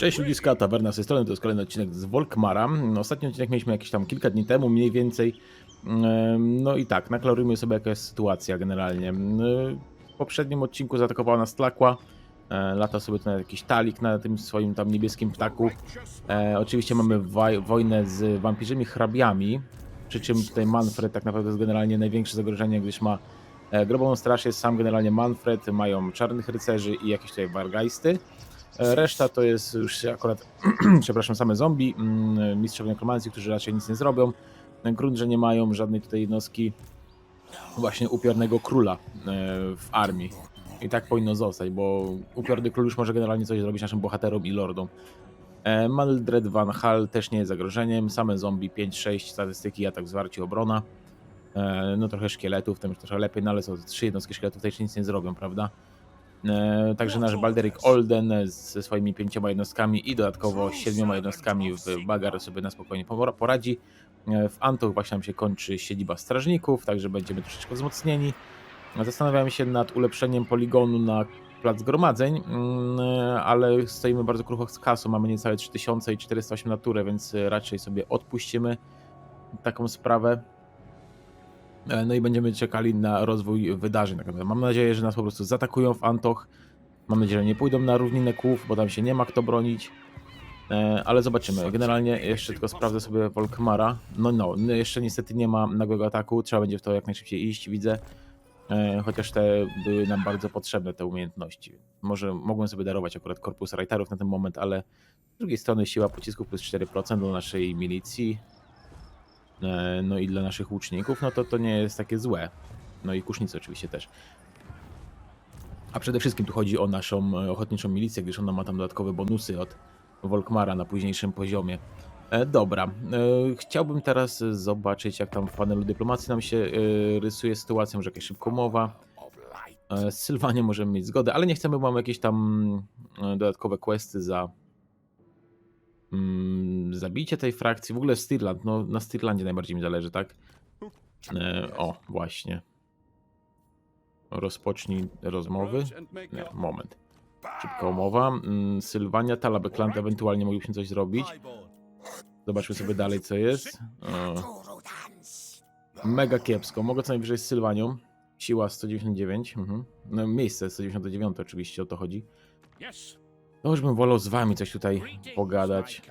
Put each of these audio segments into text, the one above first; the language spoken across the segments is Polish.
Cześć ludziska, tawerna z tej strony, to jest kolejny odcinek z Volkmara. Ostatni odcinek mieliśmy jakieś tam kilka dni temu, mniej więcej. No i tak, naklarujmy sobie jaka jest sytuacja generalnie. W poprzednim odcinku zaatakowała nas Tlakła. E, Lata sobie tu jakiś talik na tym swoim tam niebieskim ptaku. E, oczywiście mamy wojnę z wampirzymi hrabiami. Przy czym tutaj Manfred tak naprawdę jest generalnie największe zagrożenie, gdyż ma e, grobową straż, jest sam generalnie Manfred, mają czarnych rycerzy i jakieś tutaj wargeisty. E, Reszta to jest już akurat, przepraszam, same zombie, mm, mistrzowie nekromancji, którzy raczej nic nie zrobią. Grunt, że nie mają żadnej tutaj jednostki właśnie upiornego króla e, w armii. I tak powinno zostać, bo upiorny król już może generalnie coś zrobić naszym bohaterom i lordom. E, Maldred Van Hal też nie jest zagrożeniem, same zombie 5-6, statystyki, atak, zwarcie, obrona. No trochę szkieletów, tym już trochę lepiej, no ale są trzy jednostki szkieletów, tutaj nic nie zrobią, prawda? E, Także nasz Balderic Olden ze swoimi pięcioma jednostkami i dodatkowo siedmioma jednostkami w Bagar sobie na spokojnie poradzi. E, W Antoch właśnie nam się kończy siedziba strażników, także będziemy troszeczkę wzmocnieni. Zastanawiamy się nad ulepszeniem poligonu na plac zgromadzeń, mm, ale stoimy bardzo krucho z kasą, mamy niecałe 3000 i 408 naturę, więc raczej sobie odpuścimy taką sprawę. E, No i będziemy czekali na rozwój wydarzeń. Tak. Mam nadzieję, że nas po prostu zaatakują w Antoch. Mam nadzieję, że nie pójdą na równinę kłów, bo tam się nie ma kto bronić. E, Ale zobaczymy. Generalnie jeszcze tylko sprawdzę sobie Volkmara. No, no, no, jeszcze niestety nie ma nagłego ataku. Trzeba będzie w to jak najszybciej iść, widzę. E, Chociaż te były nam bardzo potrzebne, te umiejętności. Może mogłem sobie darować akurat korpus Reiterów na ten moment, ale z drugiej strony siła pocisków plus 4% do naszej milicji no i dla naszych łuczników, no to to nie jest takie złe. No i kusznicy oczywiście też. A przede wszystkim tu chodzi o naszą e, ochotniczą milicję, gdyż ona ma tam dodatkowe bonusy od Volkmara na późniejszym poziomie. E, dobra, e, chciałbym teraz zobaczyć, jak tam w panelu dyplomacji nam się e, rysuje sytuacja, może jakaś szybkomowa. E, z Sylwanią możemy mieć zgodę, ale nie chcemy, mamy jakieś tam e, dodatkowe questy za mm, zabicie tej frakcji. W ogóle Stirland, no na Stirlandzie najbardziej mi zależy, tak? E, o, właśnie. Rozpocznij rozmowy. Nie, moment. Szybka umowa. Mm, Sylwania, Talabekland, ewentualnie moglibyśmy coś zrobić. Zobaczmy sobie dalej, co jest. Mega kiepsko. Mogę co najwyżej z Sylwanią. Siła 199. Mhm. No, miejsce 199 oczywiście, o to chodzi. No już bym wolał z wami coś tutaj pogadać.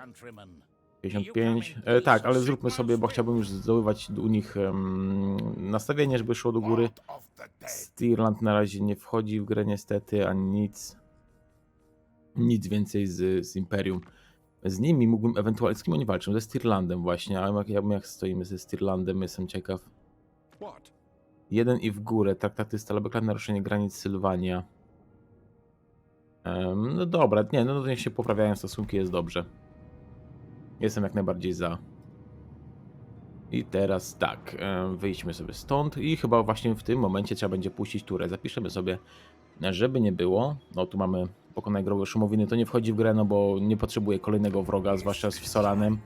55. E, tak, ale zróbmy sobie, bo chciałbym już zdobywać u nich em, nastawienie, żeby szło do góry. Stirland na razie nie wchodzi w grę niestety, ani nic. Nic więcej z, z Imperium. Z nimi mógłbym ewentualnie... Z kim oni walczą? Ze Stirlandem właśnie, a jak, jak, stoimy ze Stirlandem, jestem ciekaw. Jeden i w górę, traktaty Stalabekland, naruszenie granic Sylwania. Em, no dobra, nie, no niech się poprawiają stosunki, jest dobrze. Jestem jak najbardziej za. I teraz tak, wyjdźmy sobie stąd i chyba właśnie w tym momencie trzeba będzie puścić turę. Zapiszemy sobie, żeby nie było. No tu mamy pokonaj growe szumowiny, to nie wchodzi w grę, no bo nie potrzebuje kolejnego wroga, zwłaszcza z Solanem.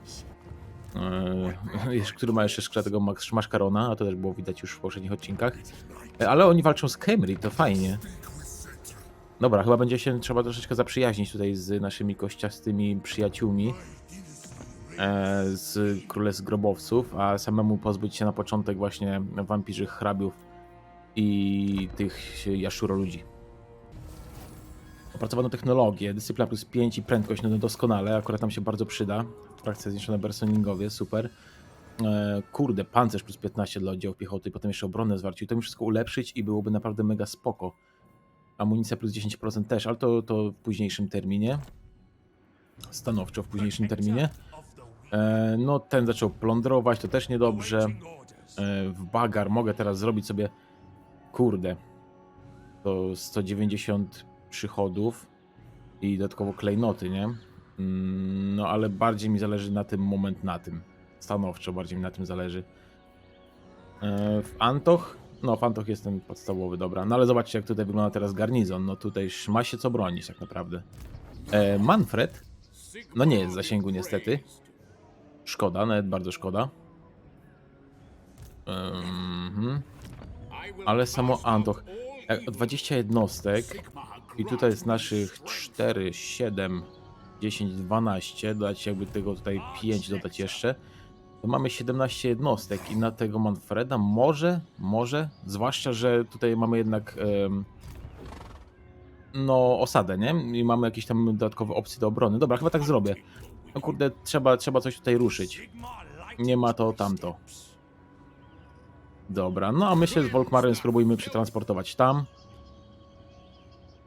Yy, który ma jeszcze szklatego Max Maszkarona, a to też było widać już w poprzednich odcinkach. E, Ale oni walczą z Kemri, to fajnie. Dobra, chyba będzie się trzeba troszeczkę zaprzyjaźnić tutaj z naszymi kościastymi przyjaciółmi e, z Królestw Grobowców, a samemu pozbyć się na początek właśnie wampirzych hrabiów i tych jaszuro ludzi. Opracowano technologię, dyscyplina plus 5 i prędkość, no doskonale, akurat nam się bardzo przyda. Frakcja zniszczona Bersoningowie, super. E, kurde, pancerz plus 15 dla oddziałów piechoty, potem jeszcze obronę zwarciu. To mi wszystko ulepszyć i byłoby naprawdę mega spoko. Amunicja plus 10% też, ale to, to w późniejszym terminie. Stanowczo w późniejszym terminie. E, no, ten zaczął plądrować, to też niedobrze. E, w bagar mogę teraz zrobić sobie, kurde, to 190 przychodów i dodatkowo klejnoty, nie? Mm, No, ale bardziej mi zależy na tym moment na tym. Stanowczo bardziej mi na tym zależy. E, W Antoch, no w Antoch jest ten podstawowy, dobra. No ale zobaczcie jak tutaj wygląda teraz garnizon. No tutaj ma się co bronić tak naprawdę. E, Manfred, no nie jest w zasięgu niestety. Szkoda, nawet bardzo szkoda. Mhm. Ale samo Antoch. Jak 20 jednostek i tutaj jest naszych 4, 7, 10, 12, dodać jakby tego tutaj 5 dodać jeszcze, to mamy 17 jednostek i na tego Manfreda może, może, zwłaszcza, że tutaj mamy jednak em, no osadę, nie? I mamy jakieś tam dodatkowe opcje do obrony. Dobra, chyba tak zrobię. No kurde, trzeba, trzeba coś tutaj ruszyć. Nie ma to tamto. Dobra, no a my się z Volkmarem spróbujmy przetransportować tam.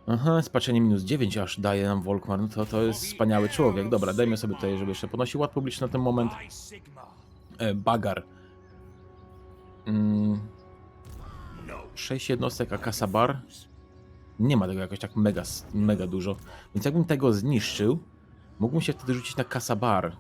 Aha, spaczenie minus 9 aż daje nam Volkmar, no to, to jest wspaniały człowiek. Dobra, dajmy sobie tutaj, żeby jeszcze ponosił ład publiczny na ten moment. E, bagar. Mm. 6 jednostek, a Kasabar. Nie ma tego jakoś tak mega, mega dużo. Więc jakbym tego zniszczył, mógłbym się wtedy rzucić na Kasabar.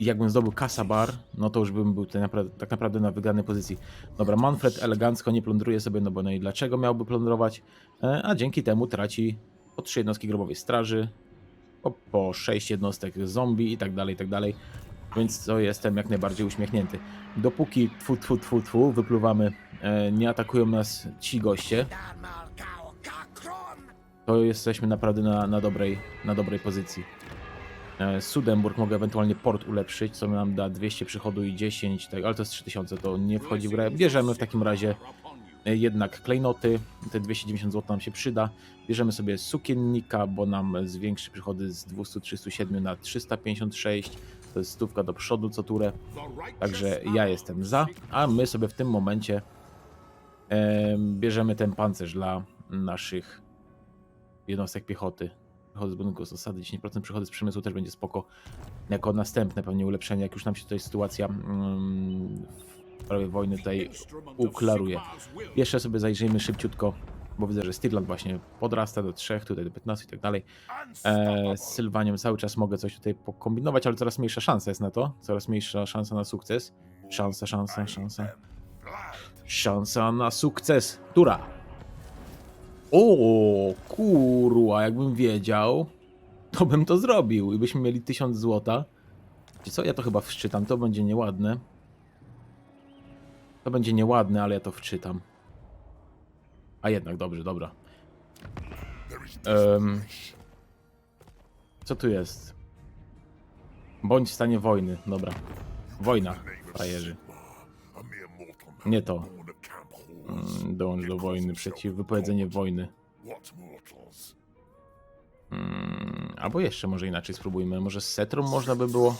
I jakbym zdobył Kasabar, no to już bym był tutaj naprawdę, tak naprawdę na wygranej pozycji. Dobra, Manfred elegancko nie plądruje sobie, no bo no i dlaczego miałby plądrować? E, A dzięki temu traci po 3 jednostki grobowej straży, po, po 6 jednostek zombie i tak dalej, i tak dalej. Więc to jestem jak najbardziej uśmiechnięty. Dopóki tfu, tfu, tfu, tfu, wypluwamy, e, nie atakują nas ci goście, to jesteśmy naprawdę na, na, dobrej, na dobrej pozycji. E, Sudenburg mogę ewentualnie port ulepszyć, co nam da 200 przychodu i 10, tak, ale to jest 3000, to nie wchodzi w grę. Bierzemy w takim razie e, jednak klejnoty, te 290 zł nam się przyda. Bierzemy sobie sukiennika, bo nam zwiększy przychody z 237 na 356, to jest stówka do przodu co turę. Także ja jestem za, a my sobie w tym momencie e, bierzemy ten pancerz dla naszych jednostek piechoty. Przychody z budynku z osady, 10% przychody z przemysłu też będzie spoko. Jako następne pewnie ulepszenie, jak już nam się tutaj sytuacja mm, w sprawie wojny tutaj uklaruje. Jeszcze sobie zajrzyjmy szybciutko, bo widzę, że Stirland właśnie podrasta do 3, tutaj do 15 i tak dalej. E, z Sylwanią cały czas mogę coś tutaj pokombinować, ale coraz mniejsza szansa jest na to. Coraz mniejsza szansa na sukces. Szansa, szansa, szansa. Szansa na sukces. Tura. O, kurwa, jakbym wiedział, to bym to zrobił i byśmy mieli 1000 złota. Czy co? Ja to chyba wczytam, to będzie nieładne. To będzie nieładne, ale ja to wczytam. A jednak, dobrze, dobra. Em, co tu jest? Bądź w stanie wojny, dobra. Wojna, frajerzy. Nie to. Mm, Dołącz do wojny, przeciw wypowiedzenie wojny. Mm, albo jeszcze może inaczej spróbujmy. Może z Setrum można by było.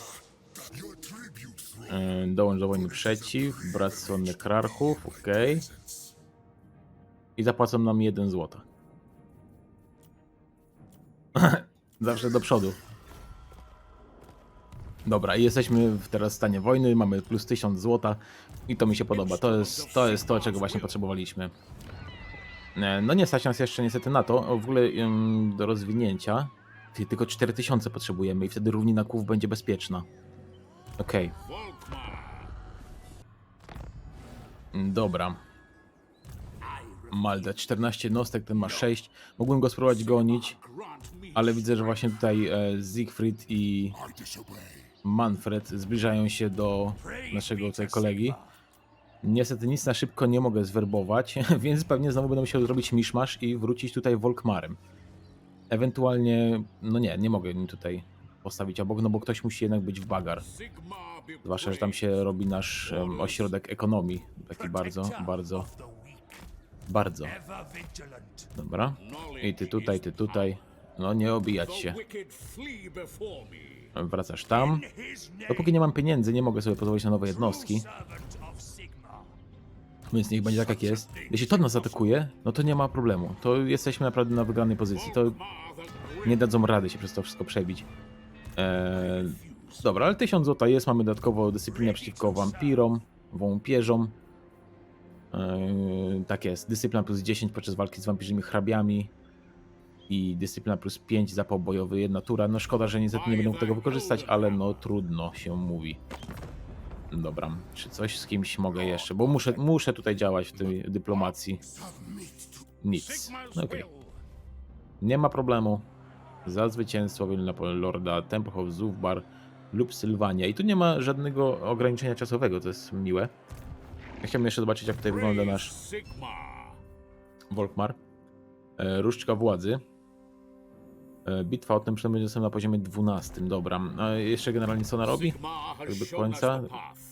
Dołącz do wojny przeciw. Bractwo Nekrarchów, ok. I zapłacą nam jeden złota. Zawsze do przodu. Dobra, i jesteśmy w teraz w stanie wojny, mamy plus 1000 złota i to mi się podoba. To jest to, jest to czego właśnie potrzebowaliśmy. E, No nie stać nas jeszcze niestety na to, w ogóle do rozwinięcia. Ty, tylko 4000 potrzebujemy i wtedy równina kłów będzie bezpieczna. Okej. Dobra. Malda, 14 jednostek, ten ma 6. Mógłbym go spróbować gonić, ale widzę, że właśnie tutaj e, Siegfried i Manfred zbliżają się do naszego tutaj kolegi. Niestety nic na szybko nie mogę zwerbować, więc pewnie znowu będę musiał zrobić miszmasz i wrócić tutaj Volkmarem. Ewentualnie, no nie, nie mogę im tutaj postawić obok, no bo ktoś musi jednak być w bagar. Zwłaszcza, że tam się robi nasz em, ośrodek ekonomii. Taki bardzo, bardzo, bardzo. Dobra. I ty tutaj, ty tutaj. No nie obijać się. Wracasz tam. Dopóki nie mam pieniędzy, nie mogę sobie pozwolić na nowe jednostki. Więc niech będzie tak jak jest. Jeśli to nas atakuje, no to nie ma problemu. To jesteśmy naprawdę na wygranej pozycji. To nie dadzą rady się przez to wszystko przebić. Eee, dobra, ale 1000 złota jest. Mamy dodatkowo dyscyplinę przeciwko wampirom, wąpierzom. Eee, tak jest. Dyscyplina plus 10 podczas walki z wampirzymi hrabiami. I dyscyplina plus 5 zapał bojowy, jedna tura. No szkoda, że niestety nie będę tego wykorzystać, ale no trudno się mówi. Dobra, czy coś z kimś mogę jeszcze? Bo muszę, muszę tutaj działać w tej dyplomacji. Nic. No okej. Nie ma problemu. Za zwycięstwo Wilna Lorda, Templehof, Zufbar lub Sylwania. I tu nie ma żadnego ograniczenia czasowego, to jest miłe. Chciałbym jeszcze zobaczyć, jak tutaj wygląda nasz Volkmar. E, Różdżka władzy. E, Bitwa o tym przynajmniej jestem na poziomie 12, dobra. A jeszcze generalnie co ona robi? Do końca.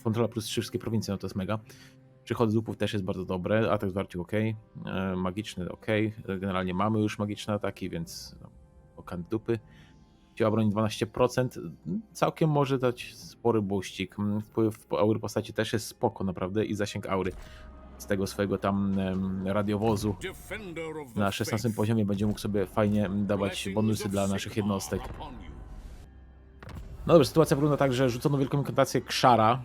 Kontrola plus trzy wszystkie prowincje, no to jest mega. Przychody dupów też jest bardzo dobre, atak zwarciu ok, e, magiczny ok, generalnie mamy już magiczne ataki, więc no, dupy. Siła broni 12%, całkiem może dać spory buścik. Mm, Wpływ aury postaci też jest spoko naprawdę i zasięg aury z tego swojego tam radiowozu na 16 poziomie będzie mógł sobie fajnie dawać bonusy dla naszych jednostek. No dobrze, sytuacja wygląda tak, że rzucono wielką inkantację Krzara,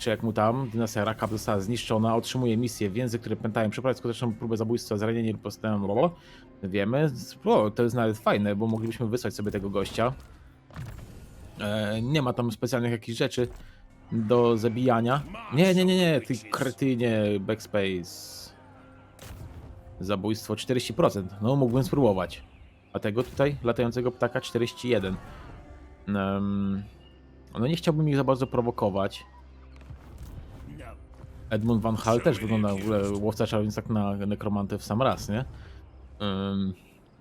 czy jak mu tam, dynastia Rakab została zniszczona, otrzymuje misję, więzy, które pętają, przeprowadź skuteczną próbę zabójstwa, zranienie lub postępem, wiemy, o, to jest nawet fajne, bo moglibyśmy wysłać sobie tego gościa. E, nie ma tam specjalnych jakichś rzeczy do zabijania. Nie, nie, nie, nie, ty kretynie, backspace. Zabójstwo 40%, no mógłbym spróbować. A tego tutaj, latającego ptaka 41. Em, no nie chciałbym ich za bardzo prowokować. Edmund Van Hal też wygląda w ogóle łowca czarownic tak na nekromantę w sam raz, nie?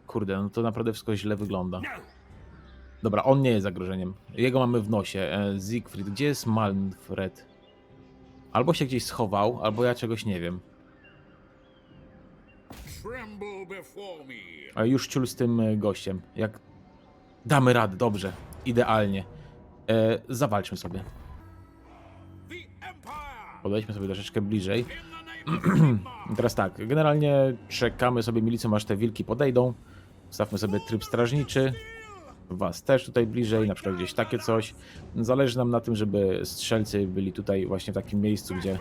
Kurde, no to naprawdę wszystko źle wygląda. Dobra, on nie jest zagrożeniem. Jego mamy w nosie. E, Siegfried, gdzie jest Malmfred? Albo się gdzieś schował, albo ja czegoś nie wiem. A już ciul z tym e, gościem. Jak damy radę, dobrze, idealnie. E, zawalczmy sobie. Podejdźmy sobie troszeczkę bliżej. Teraz tak, generalnie czekamy sobie milicją, aż te wilki podejdą. Stawmy sobie tryb strażniczy. Was też tutaj bliżej, na przykład gdzieś takie coś. Zależy nam na tym, żeby strzelcy byli tutaj właśnie w takim miejscu, gdzie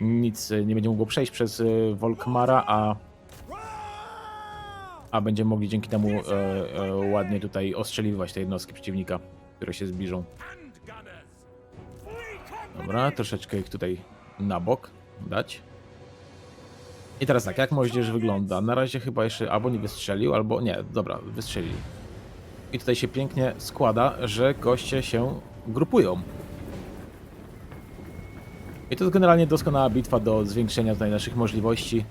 nic nie będzie mogło przejść przez e, Volkmara, a, a będziemy mogli dzięki temu e, e, ładnie tutaj ostrzeliwać te jednostki przeciwnika, które się zbliżą. Dobra, troszeczkę ich tutaj na bok dać. I teraz tak, jak moździerz wygląda? Na razie chyba jeszcze albo nie wystrzelił, albo nie, dobra, wystrzelili. I tutaj się pięknie składa, że goście się grupują. I to jest generalnie doskonała bitwa do zwiększenia tutaj naszych możliwości.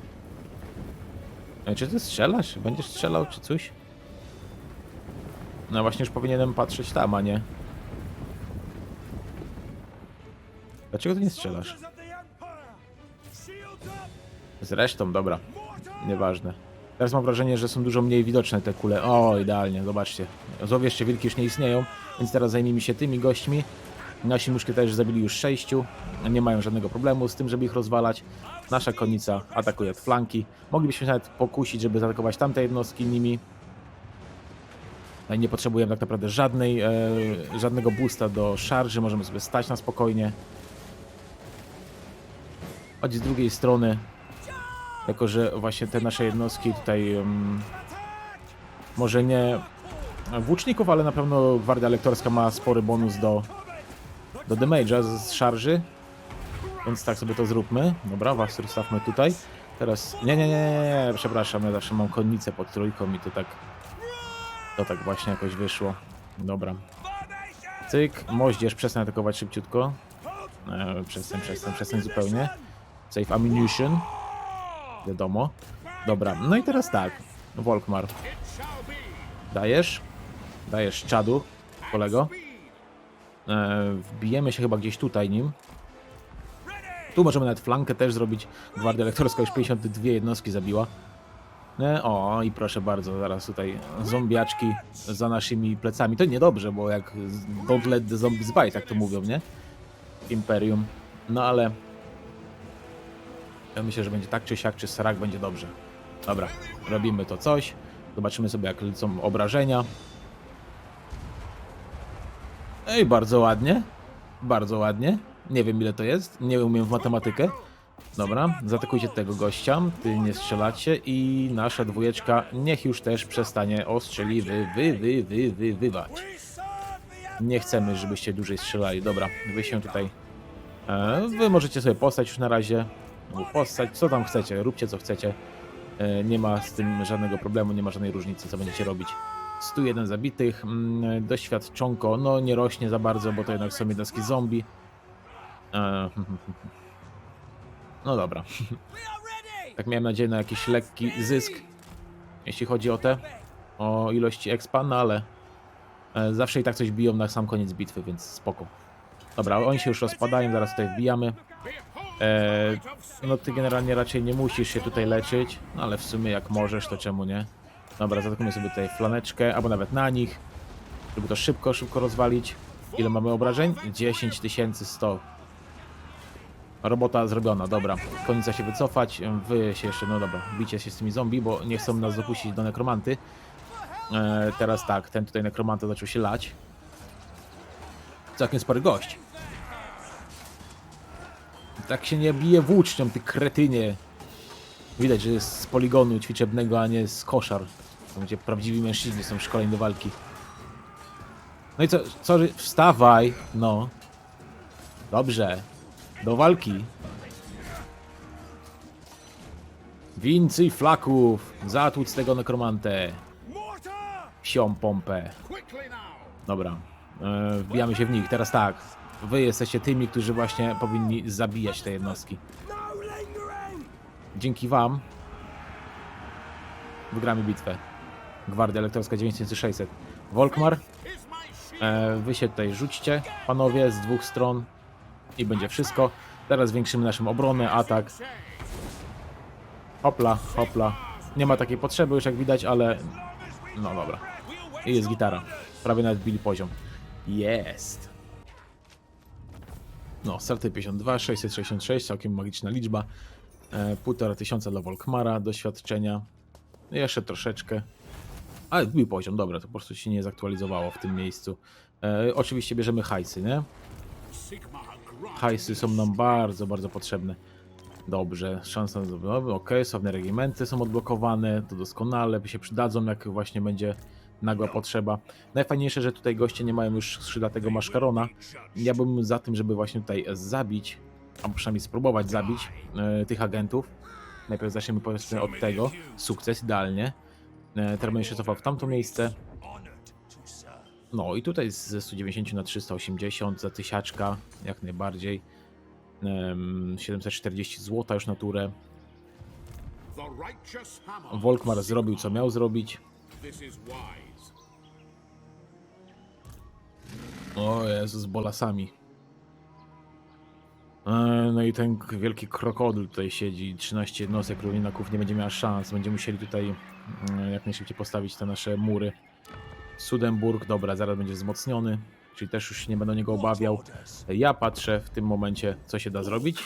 E, Czy ty strzelasz? Będziesz strzelał czy coś? No właśnie już powinienem patrzeć tam, a nie. Dlaczego ty nie strzelasz? Zresztą, dobra. Nieważne. Teraz mam wrażenie, że są dużo mniej widoczne te kule. O, idealnie, zobaczcie. Złowieszcze wilki już nie istnieją, więc teraz zajmijmy się tymi gośćmi. Nasi muszkieterzy zabili już sześciu. Nie mają żadnego problemu z tym, żeby ich rozwalać. Nasza konica atakuje od flanki. Moglibyśmy się nawet pokusić, żeby zaatakować tamte jednostki nimi. No nie potrzebujemy tak naprawdę żadnej, e, żadnego boosta do szarży. Możemy sobie stać na spokojnie. Choć z drugiej strony, jako że właśnie te nasze jednostki tutaj em, może nie włóczników, ale na pewno gwardia lektorska ma spory bonus do do damage'a z, szarży. Więc tak sobie to zróbmy. Dobra, was stawmy tutaj. Teraz. Nie, nie, nie, nie, nie, przepraszam, ja zawsze mam konnicę pod trójką i to tak. To tak właśnie jakoś wyszło. Dobra. Cyk, moździerz, przestań atakować szybciutko. E, przestań, przestań, przestań zupełnie. Save ammunition. Wiadomo. Dobra, no i teraz tak. Volkmar. Dajesz? Dajesz czadu, kolego. E, wbijemy się chyba gdzieś tutaj nim. Tu możemy nawet flankę też zrobić. Gwardia lektorska już 52 jednostki zabiła. E, o, i proszę bardzo, zaraz tutaj zombiaczki za naszymi plecami. To niedobrze, bo jak don't let the zombies bite, tak to mówią, nie? Imperium. No ale... Ja myślę, że będzie tak czy siak, czy sarak będzie dobrze. Dobra, robimy to coś. Zobaczymy sobie, jak lecą obrażenia. Ej, bardzo ładnie. Bardzo ładnie. Nie wiem ile to jest. Nie umiem w matematykę. Dobra, zaatakujcie tego gościa. Ty nie strzelacie i nasza dwójeczka niech już też przestanie ostrzeliwy wy, wy, wy, wy, wywać. Nie chcemy, żebyście dłużej strzelali. Dobra, wy się tutaj... E, wy możecie sobie postać już na razie. Postać, co tam chcecie, róbcie co chcecie. E, nie ma z tym żadnego problemu, nie ma żadnej różnicy, co będziecie robić. 101 zabitych, mm, doświadczonko, no nie rośnie za bardzo, bo to jednak są jednostki zombie. E, No dobra. Tak miałem nadzieję na jakiś lekki zysk, jeśli chodzi o te. o ilości expa, no ale e, zawsze i tak coś biją na sam koniec bitwy, więc spoko. Dobra, oni się już rozpadają, zaraz tutaj wbijamy. E, no ty generalnie raczej nie musisz się tutaj leczyć, no ale w sumie jak możesz, to czemu nie? Dobra, zaatakujemy sobie tutaj flaneczkę, albo nawet na nich, żeby to szybko, szybko rozwalić. Ile mamy obrażeń? 10 100. Robota zrobiona, dobra. Konica się wycofać, wy się jeszcze, no dobra, bicie się z tymi zombie, bo nie chcą nas dopuścić do nekromanty. E, teraz tak, ten tutaj nekromanta zaczął się lać. Całkiem spory gość. Tak się nie bije włócznią, ty kretynie. Widać, że jest z poligonu ćwiczebnego, a nie z koszar. Tam, gdzie prawdziwi mężczyźni są szkoleni do walki. No i co, co, wstawaj, no. Dobrze, do walki. Więcej flaków, zatłuc tego nekromantę. Sią pompę. Dobra, wbijamy się w nich. Teraz tak, wy jesteście tymi, którzy właśnie powinni zabijać te jednostki. Dzięki wam wygramy bitwę. Gwardia Elektorska 9600. Volkmar, e, wy się tutaj rzućcie, panowie, z dwóch stron i będzie wszystko. Teraz zwiększymy naszą obronę, atak. Hopla, hopla. Nie ma takiej potrzeby już jak widać, ale no dobra. I jest gitara. Prawie nawet bili poziom. Jest. No, starty 52, 666, całkiem magiczna liczba. E, tysiąca dla Volkmara, doświadczenia. Jeszcze troszeczkę. Ale był poziom, dobra, to po prostu się nie zaktualizowało w tym miejscu. E, oczywiście bierzemy hajsy, nie? Hajsy są nam bardzo, bardzo potrzebne. Dobrze, szansa na zdobywamy. Ok, sławne regimenty są odblokowane, to doskonale, by się przydadzą, jak właśnie będzie nagła potrzeba. Najfajniejsze, że tutaj goście nie mają już skrzydlatego maszkarona. Ja bym za tym, żeby właśnie tutaj zabić, albo przynajmniej spróbować zabić e, tych agentów. Najpierw zaczniemy powiedzmy od tego. Sukces, idealnie. E, będę się cofał w tamto miejsce. No i tutaj ze 190 na 380 za tysiaczka, jak najbardziej. Em, 740 zł już na turę. Volkmar zrobił co miał zrobić. O Jezu, z bolasami. E, No i ten wielki krokodyl tutaj siedzi, 13 jednostek równienaków nie będzie miała szans. Będziemy musieli tutaj mm, jak najszybciej postawić te nasze mury. Sudenburg, dobra, zaraz będzie wzmocniony, czyli też już się nie będę o niego obawiał. Ja patrzę w tym momencie, co się da zrobić.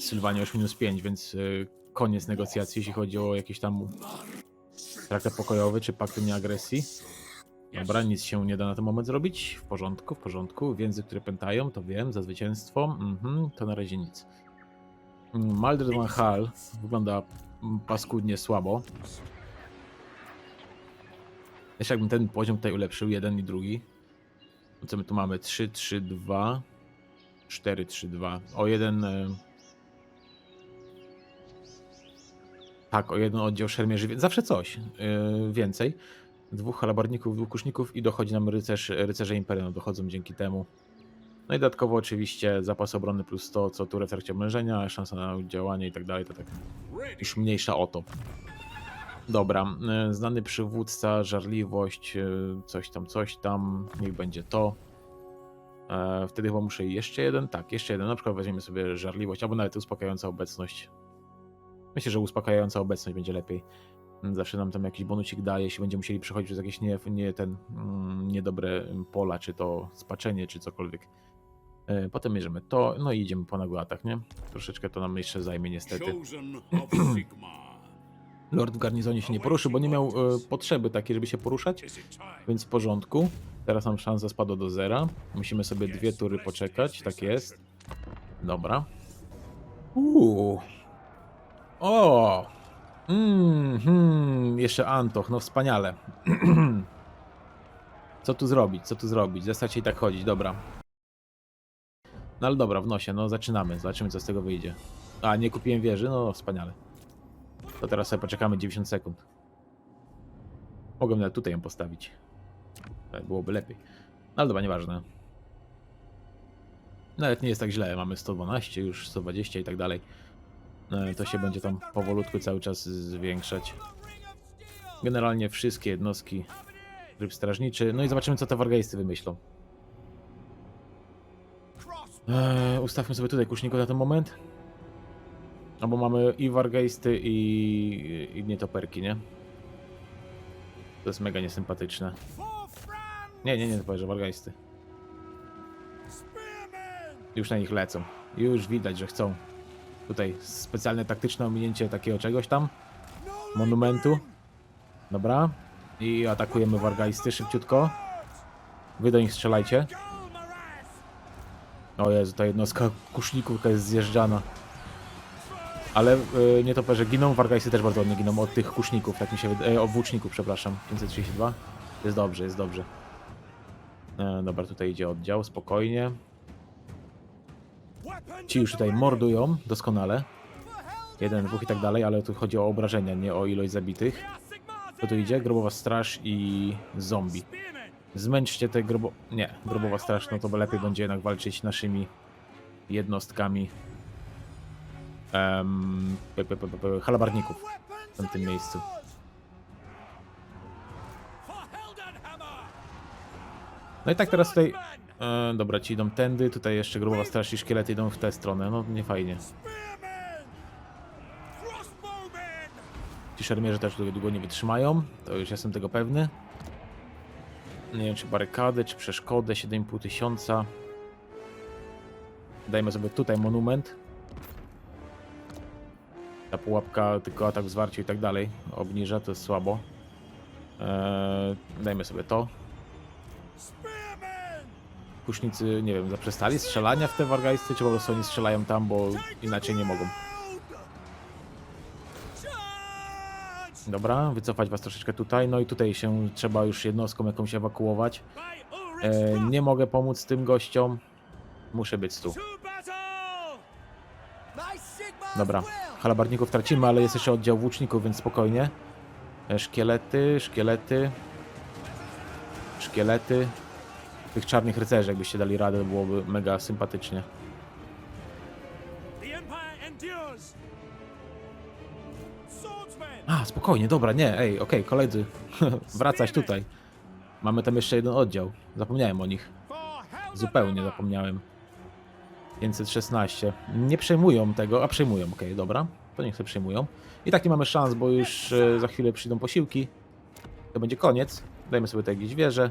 Sylwania już minus 5, więc y, koniec negocjacji, jeśli chodzi o jakieś tam traktat pokojowy czy pakt nieagresji. Dobra, nic się nie da na ten moment zrobić. W porządku, w porządku. Więzy, które pętają, to wiem, za zwycięstwo. Mhm, to na razie nic. Mm, Maldred Van Hal wygląda mm, paskudnie słabo. Jeszcze jakbym ten poziom tutaj ulepszył, jeden i drugi. Co my tu mamy? 3, 3, 2, 4, 3, 2. O jeden. e, Tak, o jeden oddział szermierzy. Zawsze coś. e, Więcej. Dwóch halabarników, dwóch kuszników i dochodzi nam rycerz, rycerze Imperium. Dochodzą dzięki temu. No i dodatkowo oczywiście zapas obrony plus 100 co turę w trakcie oblężenia, szansa na działanie i tak dalej. To tak już mniejsza o to. Dobra, e, znany przywódca, żarliwość, e, coś tam, coś tam, niech będzie to. E, Wtedy chyba muszę jeszcze jeden, tak, jeszcze jeden, na przykład weźmiemy sobie żarliwość, albo nawet uspokajająca obecność. Myślę, że uspokajająca obecność będzie lepiej. Zawsze nam tam jakiś bonusik daje, jeśli będziemy musieli przechodzić przez jakieś nie, nie ten, mm, niedobre pola, czy to spaczenie, czy cokolwiek. E, Potem bierzemy to, no i idziemy po nagły atak, nie? Troszeczkę to nam jeszcze zajmie niestety. Lord w garnizonie się nie poruszył, bo nie miał e, potrzeby takiej, żeby się poruszać, więc w porządku. Teraz nam szansa spadła do zera. Musimy sobie dwie tury poczekać, tak jest. Dobra. Uuu. O! Mhm, jeszcze Antoch, no wspaniale. Co tu zrobić, co tu zrobić? Zastać się i tak chodzić, dobra. No ale dobra, w nosie, no zaczynamy, zobaczymy co z tego wyjdzie. A, nie kupiłem wieży, no wspaniale. To teraz sobie poczekamy 90 sekund. Mogłem nawet tutaj ją postawić. Tak byłoby lepiej. No ale dobra, nieważne. Nawet nie jest tak źle, mamy 112, już 120 i tak dalej. E, To się będzie tam powolutku cały czas zwiększać. Generalnie wszystkie jednostki tryb strażniczy. No i zobaczymy, co te wargeisty wymyślą. Eee, ustawmy sobie tutaj kuszników na ten moment. No bo mamy i wargeisty, i, i nietoperki, nie? To jest mega niesympatyczne. Nie, nie, nie, to że wargeisty. Już na nich lecą. Już widać, że chcą. Tutaj specjalne taktyczne ominięcie takiego czegoś tam. Monumentu. Dobra. I atakujemy wargeisty szybciutko. Wy do nich strzelajcie. O Jezu, ta jednostka kuszników jest zjeżdżana. Ale y, nietoperze giną, wargajsy też bardzo ładnie giną od tych kuszników, tak mi się wydaje, przepraszam. 532. Jest dobrze, jest dobrze. E, dobra, tutaj idzie oddział, spokojnie. Ci już tutaj mordują, doskonale. Jeden, dwóch i tak dalej, ale tu chodzi o obrażenia, nie o ilość zabitych. Co tu idzie? Grobowa straż i zombie. Zmęczcie te grobo... Nie, grobowa straż, no to lepiej będzie jednak walczyć naszymi jednostkami pe, halabarników w tamtym miejscu. No i tak teraz tutaj... E, dobra, ci idą tędy, tutaj jeszcze grobowa straż i szkielety idą w tę stronę, no nie fajnie. Ci szermierze też długo nie wytrzymają, to już jestem tego pewny. Nie wiem, czy barykady, czy przeszkodę, 7,5 tysiąca. Dajmy sobie tutaj monument. Ta pułapka, tylko atak w zwarciu i tak dalej obniża, to jest słabo. Eee, dajmy sobie to. Nie wiem, zaprzestali strzelania w te wargajscy, czy po prostu oni strzelają tam, bo inaczej nie mogą. Dobra, wycofać was troszeczkę tutaj, no i tutaj się trzeba już jednostką jakąś ewakuować. E, nie mogę pomóc tym gościom. Muszę być tu. Dobra, halabarników tracimy, ale jest jeszcze oddział włóczników, więc spokojnie. E, Szkielety, szkielety. Szkielety. Tych czarnych rycerzy, jakbyście dali radę, byłoby mega sympatycznie. A, spokojnie, dobra, nie, ej, okej, koledzy. Wracać tutaj. Mamy tam jeszcze jeden oddział. Zapomniałem o nich. Zupełnie zapomniałem. 516. Nie przejmują tego, a przejmują, okej, dobra. To niech sobie przejmują. I tak nie mamy szans, bo już e, za chwilę przyjdą posiłki. To będzie koniec. Dajmy sobie tutaj jakieś wieże.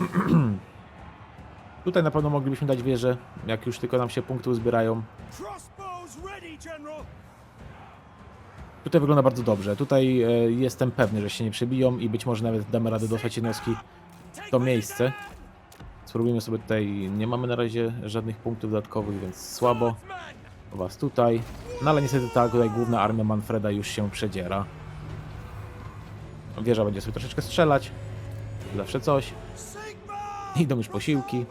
Tutaj na pewno moglibyśmy dać wieżę, jak już tylko nam się punkty uzbierają. Tutaj wygląda bardzo dobrze. Tutaj e, jestem pewny, że się nie przebiją i być może nawet damy radę dostać jednostki w to miejsce. Spróbujmy sobie tutaj. Nie mamy na razie żadnych punktów dodatkowych, więc słabo. Was tutaj. No ale niestety ta tutaj główna armia Manfreda już się przedziera. Wieża będzie sobie troszeczkę strzelać. Zawsze coś. Idą już posiłki.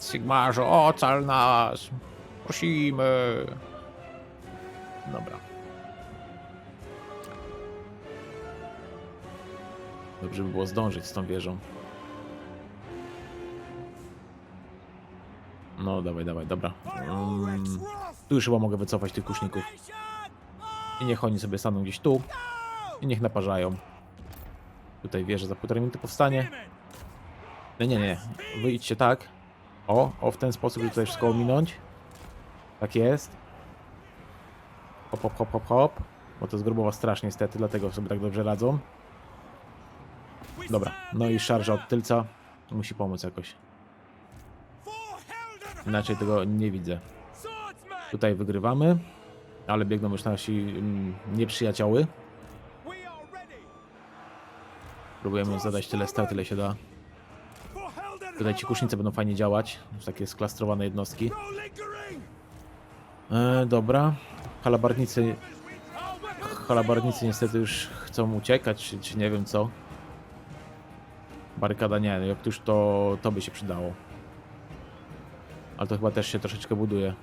Sigmarze, ocal nas! Prosimy! Dobra. Dobrze by było zdążyć z tą wieżą. No, dawaj, dawaj, dobra. Mm, tu już chyba mogę wycofać tych kuszników. I niech oni sobie staną gdzieś tu. I niech naparzają. Tutaj wieża za półtorej minuty powstanie. Nie, nie, nie. Wyjdźcie tak. O, o w ten sposób żeby tutaj wszystko ominąć. Tak jest. Hop, hop, hop, hop, hop. Bo to jest grubowa straż niestety, dlatego sobie tak dobrze radzą. Dobra, no i szarża od tylca. Musi pomóc jakoś. Inaczej tego nie widzę. Tutaj wygrywamy. Ale biegną już nasi mm, nieprzyjacioły. Próbujemy zadać tyle strat, ile się da. Tutaj ci kusznice będą fajnie działać. Takie sklastrowane jednostki. No. E, dobra. Halabarnicy. Halabarnicy niestety już chcą uciekać, czy, czy nie wiem co. Barykada nie, jak już to, to by się przydało. Ale to chyba też się troszeczkę buduje.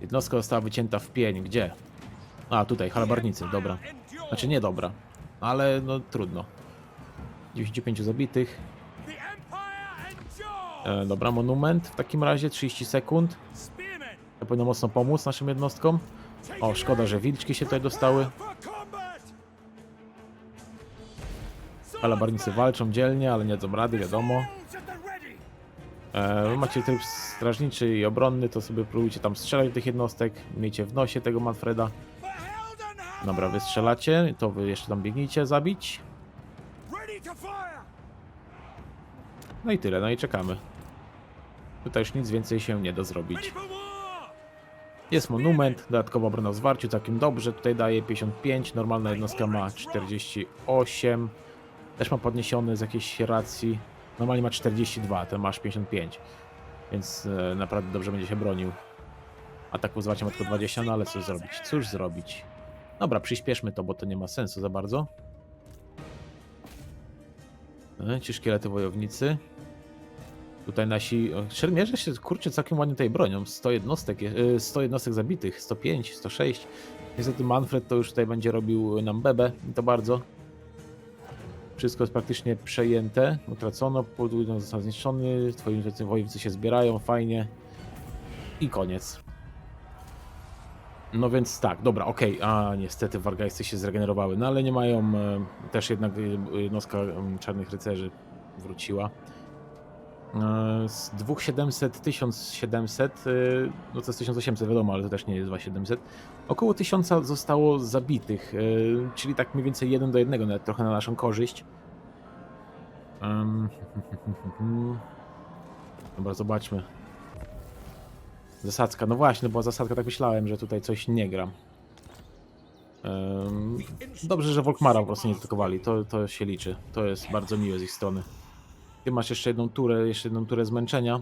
Jednostka została wycięta w pień. Gdzie? A, tutaj, halabarnicy, dobra. Znaczy nie dobra, ale no trudno. 95 zabitych. E, dobra, monument w takim razie, 30 sekund. To powinno mocno pomóc naszym jednostkom. O, szkoda, że wilczki się tutaj dostały. Alabarnicy walczą dzielnie, ale nie dadzą rady, wiadomo. E, macie tryb strażniczy i obronny, to sobie próbujcie tam strzelać do tych jednostek. Miejcie w nosie tego Manfreda. Dobra, wy strzelacie, to wy jeszcze tam biegnijcie zabić. No i tyle, no i czekamy. Tutaj już nic więcej się nie da zrobić. Jest monument, dodatkowa obrona w zwarciu, całkiem dobrze. Tutaj daje 55, normalna jednostka ma 48. Też ma podniesiony z jakiejś racji. Normalnie ma 42, ten masz 55. Więc e, naprawdę dobrze będzie się bronił. Ataku zwarcia ma tylko 20, no ale co zrobić? Cóż zrobić? Dobra, przyspieszmy to, bo to nie ma sensu za bardzo. E, Ci szkielety wojownicy. Tutaj nasi szermierze się kurczę całkiem ładnie tutaj bronią. 100 jednostek, je- y, 100 jednostek zabitych, 105, 106. Niestety Manfred to już tutaj będzie robił nam bebę i to bardzo. Wszystko jest praktycznie przejęte, utracono, podwójno został zniszczony, twoi wojownicy się zbierają, fajnie. I koniec. No więc tak, dobra, okej, a niestety Wargajscy się zregenerowały, no ale nie mają, e, też jednak jednostka czarnych rycerzy wróciła. E, Z 2700, 1700, e, no to jest 1800 wiadomo, ale to też nie jest 2700. Około 1000 zostało zabitych, e, czyli tak mniej więcej 1 do 1, nawet trochę na naszą korzyść. Em, Dobra, zobaczmy. Zasadzka, no właśnie, bo zasadzka tak myślałem, że tutaj coś nie gra. Em, Dobrze, że Volkmara po prostu nie atakowali, to, to się liczy. To jest bardzo miłe z ich strony. Ty masz jeszcze jedną turę, jeszcze jedną turę zmęczenia.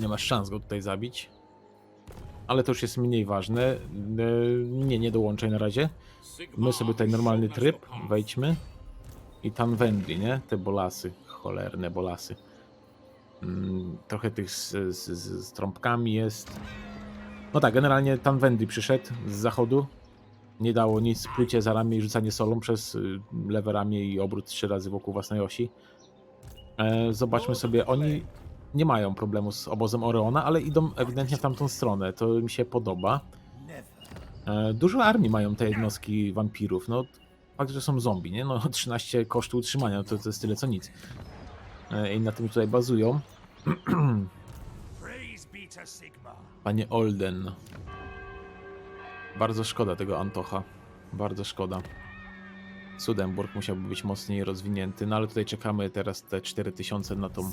Nie masz szans go tutaj zabić. Ale to już jest mniej ważne. E, Nie, nie dołączaj na razie. My sobie tutaj normalny tryb, wejdźmy. I tam wędli, nie? Te bolasy, cholerne bolasy. Mm, Trochę tych z, z, z, trąbkami jest. No tak, generalnie tam wędli przyszedł z zachodu. Nie dało nic, plucie za ramię i rzucanie solą przez y, lewe ramię i obrót trzy razy wokół własnej osi. E, zobaczmy sobie, oni nie mają problemu z obozem Oreona, ale idą ewidentnie w tamtą stronę. To mi się podoba. E, dużo armii mają te jednostki wampirów. No, fakt, że są zombie, nie? No, 13 kosztu utrzymania, no to, to jest tyle co nic. E, I na tym tutaj bazują. Panie Olden. Bardzo szkoda tego Antocha. Bardzo szkoda. Sudenburg musiałby być mocniej rozwinięty, no ale tutaj czekamy teraz te 4000 na tą.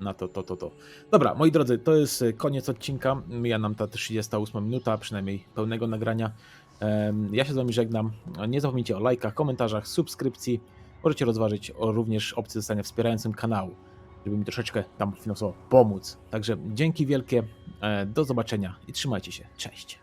na to, to, to, to. Dobra, moi drodzy, to jest koniec odcinka. Mija nam ta 38 minuta, przynajmniej pełnego nagrania. Ja się z Wami żegnam. Nie zapomnijcie o lajkach, komentarzach, subskrypcji. Możecie rozważyć również opcję zostania wspierającym kanału żeby mi troszeczkę tam finansowo pomóc. Także dzięki wielkie, e, do zobaczenia i trzymajcie się. Cześć.